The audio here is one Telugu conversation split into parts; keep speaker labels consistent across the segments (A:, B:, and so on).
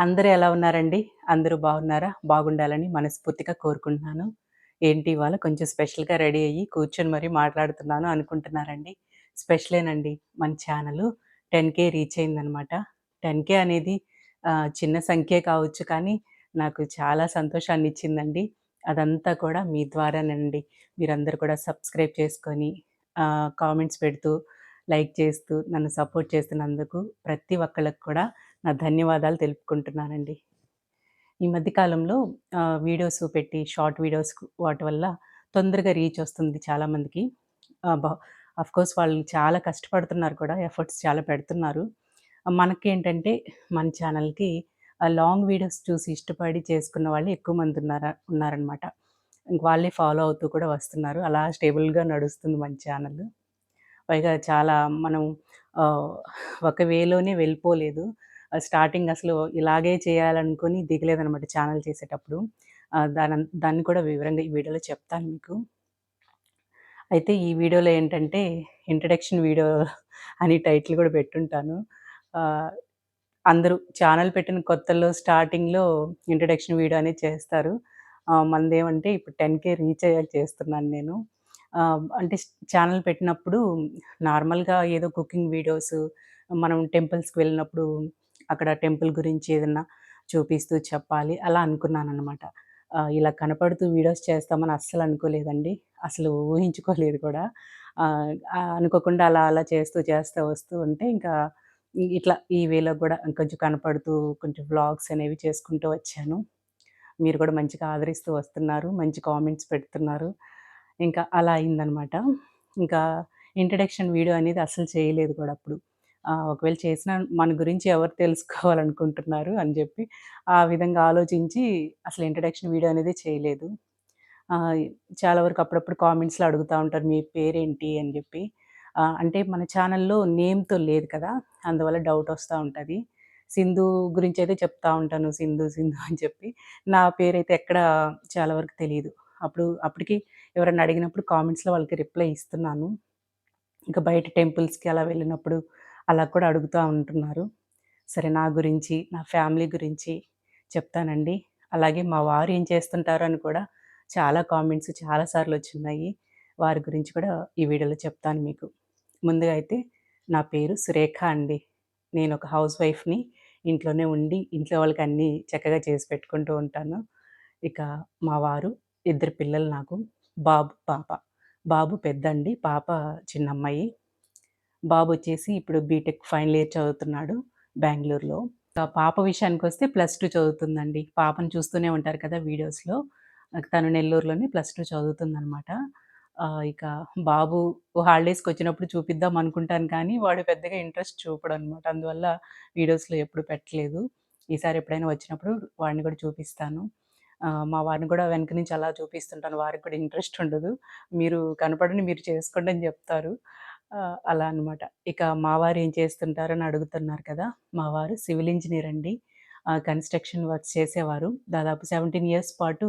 A: అందరూ ఎలా ఉన్నారండి? అందరూ బాగున్నారా? బాగుండాలని మనస్ఫూర్తిగా కోరుకుంటున్నాను. ఏంటి ఇవాళ కొంచెం స్పెషల్‌గా రెడీ అయ్యి కూర్చొని మరీ మాట్లాడుతున్నాను అనుకుంటున్నారండి. స్పెషలేనండి. మన ఛానల్ టెన్ కే రీచ్ అయిందనమాట. 10,000 అనేది చిన్న సంఖ్యే కావచ్చు కానీ నాకు చాలా సంతోషాన్ని ఇచ్చిందండి అదంతా కూడా మీ ద్వారానండి. మీరందరూ కూడా సబ్స్క్రైబ్ చేసుకొని కామెంట్స్ పెడుతూ, లైక్ చేస్తూ, నన్ను సపోర్ట్ చేస్తున్నందుకు ప్రతి ఒక్కళ్ళకి కూడా నా ధన్యవాదాలు తెలుపుకుంటున్నానండి. ఈ మధ్యకాలంలో వీడియోస్ పెట్టి షార్ట్ వీడియోస్ వాటి వల్ల తొందరగా రీచ్ వస్తుంది చాలామందికి. కోర్స్ ఆఫ్‌కోర్స్ వాళ్ళు చాలా కష్టపడుతున్నారు కూడా. ఎఫర్ట్స్ చాలా పెడుతున్నారు. మనకేంటంటే మన ఛానల్‌కి లాంగ్ వీడియోస్ చూసి ఇష్టపడి చేసుకున్న వాళ్ళు ఎక్కువ మంది ఉన్నారా ఉన్నారనమాట. ఇంక వాళ్ళే ఫాలో అవుతూ కూడా వస్తున్నారు. అలా స్టేబుల్‌గా నడుస్తుంది మన ఛానల్. పైగా చాలా మనం ఒక వేలోనే వెళ్ళిపోలేదు. స్టార్టింగ్ అసలు ఇలాగే చేయాలనుకుని దిగలేదనమాట ఛానల్ చేసేటప్పుడు. దాని దాన్ని కూడా వివరంగా ఈ వీడియోలో చెప్తాను మీకు. అయితే ఈ వీడియోలో ఏంటంటే ఇంట్రడక్షన్ వీడియో అని టైటిల్ కూడా పెట్టుంటాను. అందరూ ఛానల్ పెట్టిన కొత్తల్లో స్టార్టింగ్‌లో ఇంట్రడక్షన్ వీడియో అనేది చేస్తారు. మనదేమంటే ఇప్పుడు 10,000 రీచ్ అయ్యాక చేస్తున్నాను నేను. అంటే ఛానల్ పెట్టినప్పుడు నార్మల్‌గా ఏదో కుకింగ్ వీడియోస్ మనం టెంపుల్స్‌కి వెళ్ళినప్పుడు అక్కడ టెంపుల్ గురించి ఏదన్నా చూపిస్తూ చెప్పాలి అలా అనుకున్నాను అనమాట ఇలా కనపడుతూ వీడియోస్ చేస్తామని అస్సలు అనుకోలేదండి. అసలు ఊహించుకోలేదు కూడా. అనుకోకుండా అలా అలా చేస్తూ చేస్తూ వస్తూ ఉంటే ఇంకా ఇట్లా ఈ వేలో కూడా కొంచెం కనపడుతూ కొంచెం వ్లాగ్స్ అనేవి చేసుకుంటూ వచ్చాను. మీరు కూడా మంచిగా ఆదరిస్తూ వస్తున్నారు. మంచి కామెంట్స్ పెడుతున్నారు. ఇంకా అలా అయిందనమాట. ఇంకా ఇంట్రడక్షన్ వీడియో అనేది అసలు చేయలేదు కూడా అప్పుడు. ఒకవేళ చేసిన మన గురించి ఎవరు తెలుసుకోవాలనుకుంటున్నారు అని చెప్పి ఆ విధంగా ఆలోచించి అసలు ఇంట్రడక్షన్ వీడియో అనేది చేయలేదు. చాలా వరకు అప్పుడప్పుడు కామెంట్స్‌లో అడుగుతా ఉంటారు. మీ పేరేంటి అని చెప్పి అంటే మన ఛానల్‌లో నేమ్‌తో లేదు కదా! అందువల్ల డౌట్ వస్తూ ఉంటుంది సింధు గురించి అయితే చెప్తా ఉంటాను. సింధు, సింధు అని చెప్పి. నా పేరైతే ఎక్కడ చాలా వరకు తెలియదు అప్పుడు అప్పటికి ఎవరన్నా అడిగినప్పుడు కామెంట్స్‌లో వాళ్ళకి రిప్లై ఇస్తున్నాను. ఇంకా బయట టెంపుల్స్‌కి అలా వెళ్ళినప్పుడు అలా కూడా అడుగుతూ ఉంటున్నారు. సరే నా గురించి, నా ఫ్యామిలీ గురించి చెప్తానండి. అలాగే మా వారు ఏం చేస్తుంటారు అని కూడా చాలా కామెంట్స్ చాలా సార్లొచ్చున్నాయి. వారి గురించి కూడా ఈ వీడియోలో చెప్తాను మీకు. ముందుగా అయితే నా పేరు సురేఖ అండి. నేను ఒక హౌస్ వైఫ్‌ని. ఇంట్లోనే ఉండి ఇంట్లో వాళ్ళకి అన్నీ చక్కగా చేసి పెట్టుకుంటూ ఉంటాను. ఇక మా వారు, ఇద్దరు పిల్లలు నాకు. బాబు, పాప. బాబు పెద్దండి. పాప చిన్నమ్మాయి. బాబు వచ్చేసి ఇప్పుడు బీటెక్ ఫైనల్ ఇయర్ చదువుతున్నాడు బెంగళూరులో పాప విషయానికి వస్తే ప్లస్ టూ చదువుతుందండి. పాపను చూస్తూనే ఉంటారు కదా వీడియోస్‌లో. తను నెల్లూరులోనే ప్లస్ టూ చదువుతుందనమాట. ఇక బాబు హాలిడేస్కి వచ్చినప్పుడు చూపిద్దాం అనుకుంటాను కానీ, వాడు పెద్దగా ఇంట్రెస్ట్ చూపడనమాట. అందువల్ల వీడియోస్‌లో ఎప్పుడు పెట్టలేదు. ఈసారి ఎప్పుడైనా వచ్చినప్పుడు వాడిని కూడా చూపిస్తాను. మా వారిని కూడా వెనక నుంచి అలా చూపిస్తుంటాను. వారికి కూడా ఇంట్రెస్ట్ ఉండదు. మీరు కనపడని మీరు చేసుకోండి అని చెప్తారు. అలా అనమాట. ఇక మావారు ఏం చేస్తుంటారని అడుగుతున్నారు కదా! మావారు సివిల్ ఇంజనీర్ అండి. కన్‌స్ట్రక్షన్ వర్క్స్ చేసేవారు. దాదాపు 17 ఇయర్స్ పాటు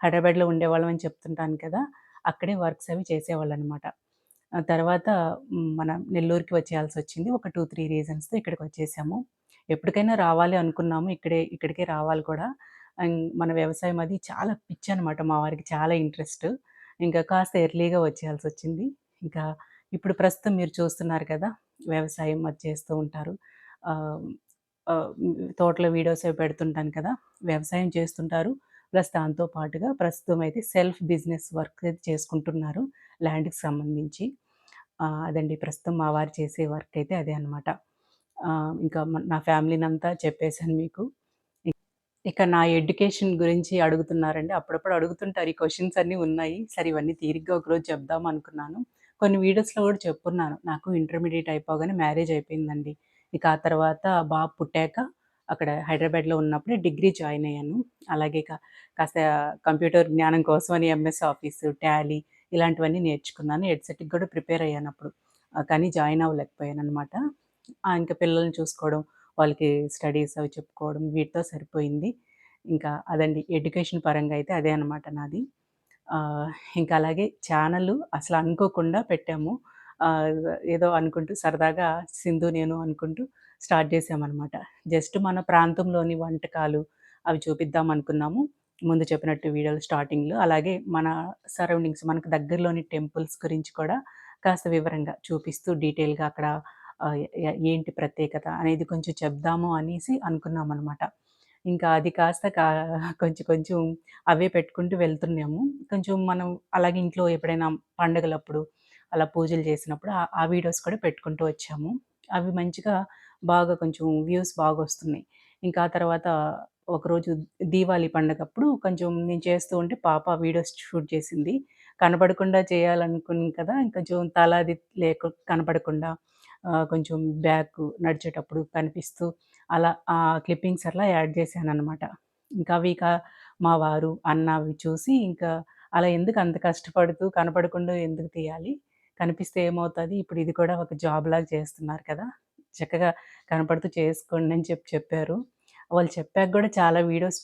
A: హైదరాబాద్‌లో ఉండేవాళ్ళం అని చెప్తుంటాను కదా! అక్కడే వర్క్స్ అవి చేసేవాళ్ళు అనమాట తర్వాత మనం మన నెల్లూరుకి వచ్చేయాల్సొచ్చింది. ఒక 2, 3 రీజన్స్‌తో ఇక్కడికి వచ్చేసాము ఎప్పటికైనా రావాలి అనుకున్నాము. ఇక్కడే ఇక్కడికే రావాలి కూడా. మన వ్యవసాయం అది చాలా పిచ్చనమాట మా వారికి. చాలా ఇంట్రెస్ట్. ఇంకా కాస్త ఎర్లీగా వచ్చేయాల్సి వచ్చింది ఇంకా ఇప్పుడు ప్రస్తుతం మీరు చూస్తున్నారు కదా! వ్యవసాయం అది చేస్తూ ఉంటారు. తోటలో వీడియోస్ అవి పెడుతుంటాను కదా! వ్యవసాయం చేస్తుంటారు. ప్లస్ దాంతో పాటుగా ప్రస్తుతం అయితే సెల్ఫ్ బిజినెస్ వర్క్ అయితే చేసుకుంటున్నారు. ల్యాండ్‌కి సంబంధించి. అదండి ప్రస్తుతం మా వారు చేసే వర్క్ అయితే అదే అనమాట. ఇంకా నా ఫ్యామిలీని అంతా చెప్పేసాను మీకు. ఇక నా ఎడ్యుకేషన్ గురించి అడుగుతున్నారండి. అప్పుడప్పుడు అడుగుతుంటారు. ఈ క్వశ్చన్స్ అన్నీ ఉన్నాయి. సరే ఇవన్నీ తీరిగ్గా ఒకరోజు చెప్దాం అనుకున్నాను. కొన్ని వీడియోస్‌లో కూడా చెప్పున్నాను. నాకు ఇంటర్మీడియట్ అయిపోగానే మ్యారేజ్ అయిపోయిందండి. ఇక ఆ తర్వాత బాబు పుట్టాక అక్కడ హైదరాబాద్‌లో ఉన్నప్పుడే డిగ్రీ జాయిన్ అయ్యాను. అలాగే క కాస్త కంప్యూటర్ జ్ఞానం కోసమని ఎంఎస్ ఆఫీసు, టాలీ ఇలాంటివన్నీ నేర్చుకున్నాను. ఎడ్సెట్‌కి కూడా ప్రిపేర్ అయ్యానప్పుడు. అప్పుడు కానీ జాయిన్ అవ్వలేకపోయాను అనమాట ఇంకా పిల్లల్ని చూసుకోవడం, వాళ్ళకి స్టడీస్ అవి చెప్పుకోవడం వీటితో సరిపోయింది. ఇంకా అదండి ఎడ్యుకేషన్ పరంగా అయితే అదే అనమాట నాది. ఇంకా అలాగే ఛానల్ అసలు అనుకోకుండా పెట్టాము. ఏదో అనుకుంటూ సరదాగా సింధు నేను అనుకుంటూ స్టార్ట్ చేసామన్నమాట జస్ట్ మన ప్రాంతంలోని వంటకాలు అవి చూపిద్దాం అనుకున్నాము. ముందు చెప్పినట్టు వీడియోలు స్టార్టింగ్‌లో. అలాగే మన సరౌండింగ్స్ మనకు దగ్గరలోని టెంపుల్స్ గురించి కూడా కాస్త వివరంగా చూపిస్తూ డీటెయిల్‌గా అక్కడ ఏంటి ప్రత్యేకత అనేది కొంచెం చెప్దాము అనేసి అనుకున్నాం అనమాట ఇంకా అది కాస్త కా కొంచెం కొంచెం అవే పెట్టుకుంటూ వెళ్తున్నాము. కొంచెం మనం అలాగే ఇంట్లో ఎప్పుడైనా పండుగలప్పుడు అలా పూజలు చేసినప్పుడు ఆ వీడియోస్ కూడా పెట్టుకుంటూ వచ్చాము. అవి మంచిగా బాగా కొంచెం వ్యూస్ బాగా వస్తున్నాయి ఇంకా ఆ తర్వాత ఒకరోజు దీవాళి పండగప్పుడు కొంచెం నేను చేస్తూ ఉంటే పాప వీడియోస్ షూట్ చేసింది. కనపడకుండా చేయాలనుకుని కదా! కొంచెం తలాది లేక కనపడకుండా కొంచెం బ్యాక్ నడిచేటప్పుడు కనిపిస్తూ అలా ఆ క్లిప్పింగ్స్ అట్లా యాడ్ చేశాననమాట. ఇంకా అవి ఇక మా వారు, అన్న అవి చూసి ఇంకా అలా ఎందుకు అంత కష్టపడుతూ కనపడకుండా ఎందుకు తీయాలి? కనిపిస్తే ఏమవుతుంది ఇప్పుడు ఇది కూడా ఒక జాబ్‌లాగా చేస్తున్నారు కదా! చక్కగా కనపడుతూ చేసుకోండి అని చెప్పి చెప్పారు. వాళ్ళు చెప్పాక కూడా చాలా వీడియోస్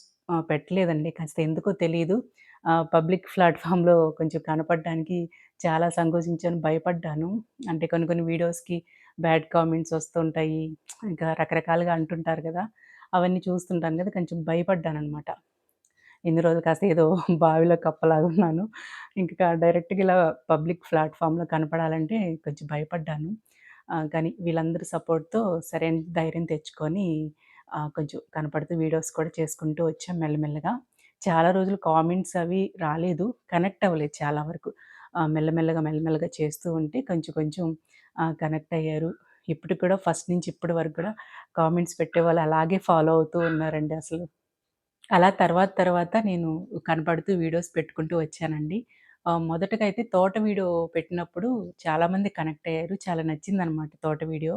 A: పెట్టలేదండి. కాస్త ఎందుకో తెలియదు పబ్లిక్ ప్లాట్‌ఫామ్‌లో కొంచెం కనపడడానికి చాలా సంకోచించాను, భయపడ్డాను. అంటే కొన్ని కొన్ని వీడియోస్‌కి బ్యాడ్ కామెంట్స్ వస్తుంటాయి. ఇంకా రకరకాలుగా అంటుంటారు కదా అవన్నీ చూస్తుంటాను కదా కొంచెం భయపడ్డాననమాట. ఇన్ని రోజులు కాస్త ఏదో బావిలో కప్పలాగున్నాను. ఇంకా డైరెక్ట్‌గా ఇలా పబ్లిక్ ప్లాట్‌ఫామ్‌లో కనపడాలంటే కొంచెం భయపడ్డాను. కానీ వీళ్ళందరి సపోర్ట్‌తో సరైన ధైర్యం తెచ్చుకొని కొంచెం కనపడుతూ వీడియోస్ కూడా చేసుకుంటూ వచ్చాం మెల్లమెల్లగా. చాలా రోజులు కామెంట్స్ అవి రాలేదు. కనెక్ట్ అవ్వలేదు చాలా వరకు. మెల్లమెల్లగా, మెల్లమెల్లగా చేస్తూ ఉంటే కొంచెం కొంచెం కనెక్ట్ అయ్యారు. ఇప్పటికి కూడా ఫస్ట్ నుంచి ఇప్పటి వరకు కూడా కామెంట్స్ పెట్టేవాళ్ళు అలాగే ఫాలో అవుతూ ఉన్నారండి అసలు. అలా తర్వాత తర్వాత నేను కనపడుతూ వీడియోస్ పెట్టుకుంటూ వచ్చానండి. మొదటగా అయితే తోట వీడియో పెట్టినప్పుడు చాలామంది కనెక్ట్ అయ్యారు. చాలా నచ్చిందనమాట తోట వీడియో.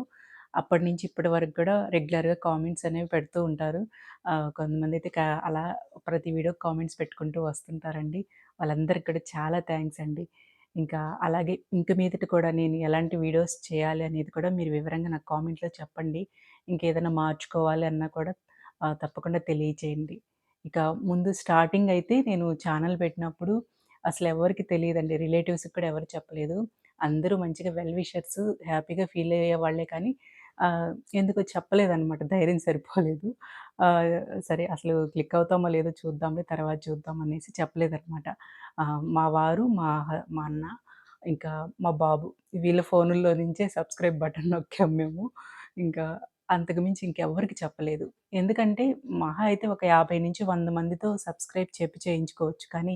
A: అప్పటినుంచి ఇప్పటి వరకు కూడా రెగ్యులర్‌గా కామెంట్స్ అనేవి పెడుతూ ఉంటారు. కొంతమంది అయితే అలా ప్రతి వీడియో కామెంట్స్ పెట్టుకుంటూ వస్తుంటారండి. వాళ్ళందరికి కూడా చాలా థ్యాంక్స్ అండి. ఇంకా అలాగే ఇంక మీదట కూడా నేను ఎలాంటి వీడియోస్ చేయాలి అనేది కూడా మీరు వివరంగా నాకు కామెంట్‌లో చెప్పండి. ఇంకేదైనా మార్చుకోవాలి అన్నా కూడా తప్పకుండా తెలియచేయండి. ఇక ముందు స్టార్టింగ్ అయితే నేను ఛానల్ పెట్టినప్పుడు అసలు ఎవరికి తెలియదండి రిలేటివ్స్‌కి కూడా ఎవరు చెప్పలేదు. అందరూ మంచిగా వెల్ విషర్స్ హ్యాపీగా ఫీల్ అయ్యేవాళ్ళే కానీ ఎందుకో చెప్పలేదనమాట. ధైర్యం సరిపోలేదు. సరే అసలు క్లిక్ అవుతామో లేదో చూద్దాంలే తర్వాత చూద్దాం అనేసి చెప్పలేదనమాట. మా వారు, మా మా అన్న, ఇంకా మా బాబు వీళ్ళ ఫోనుల్లో నుంచే సబ్స్క్రైబ్ బటన్ నొక్కాం మేము. ఇంకా అంతకుమించి ఇంకెవ్వరికి చెప్పలేదు. ఎందుకంటే మహా అయితే ఒక 50-100 మందితో సబ్స్క్రైబ్ చెప్పి చేయించుకోవచ్చు. కానీ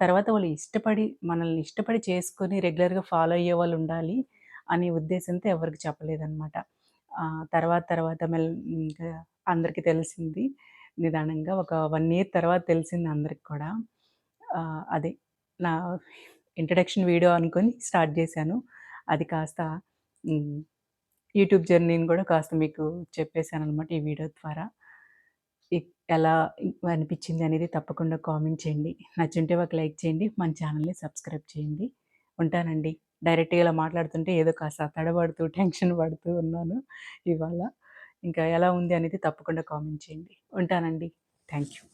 A: తర్వాత వాళ్ళు ఇష్టపడి మనల్ని ఇష్టపడి చేసుకొని రెగ్యులర్‌గా ఫాలో అయ్యే వాళ్ళు ఉండాలి అనే ఉద్దేశంతో ఎవరికి చెప్పలేదనమాట. తర్వాత తర్వాత మెల్ ఇంకా అందరికీ తెలిసింది. నిదానంగా ఒక వన్ ఇయర్ తర్వాత తెలిసింది అందరికి కూడా. అది అదే నా ఇంట్రడక్షన్ వీడియో అనుకొని స్టార్ట్ చేశాను. అది కాస్త యూట్యూబ్ జర్నీని కూడా కాస్త మీకు చెప్పేసాననమాట ఈ వీడియో ద్వారా. ఎలా అనిపించింది అనేది తప్పకుండా కామెంట్ చేయండి. నచ్చుంటే ఒక లైక్ చేయండి. మన ఛానల్‌ని సబ్స్క్రైబ్ చేయండి. ఉంటానండి. డైరెక్ట్‌గా ఇలా మాట్లాడుతుంటే ఏదో కాస్త తడబడుతూ, టెన్షన్ పడుతూ ఉన్నాను ఇవాళ. ఇంకా ఎలా ఉంది అనేది తప్పకుండా కామెంట్ చేయండి. ఉంటానండి. Thank you.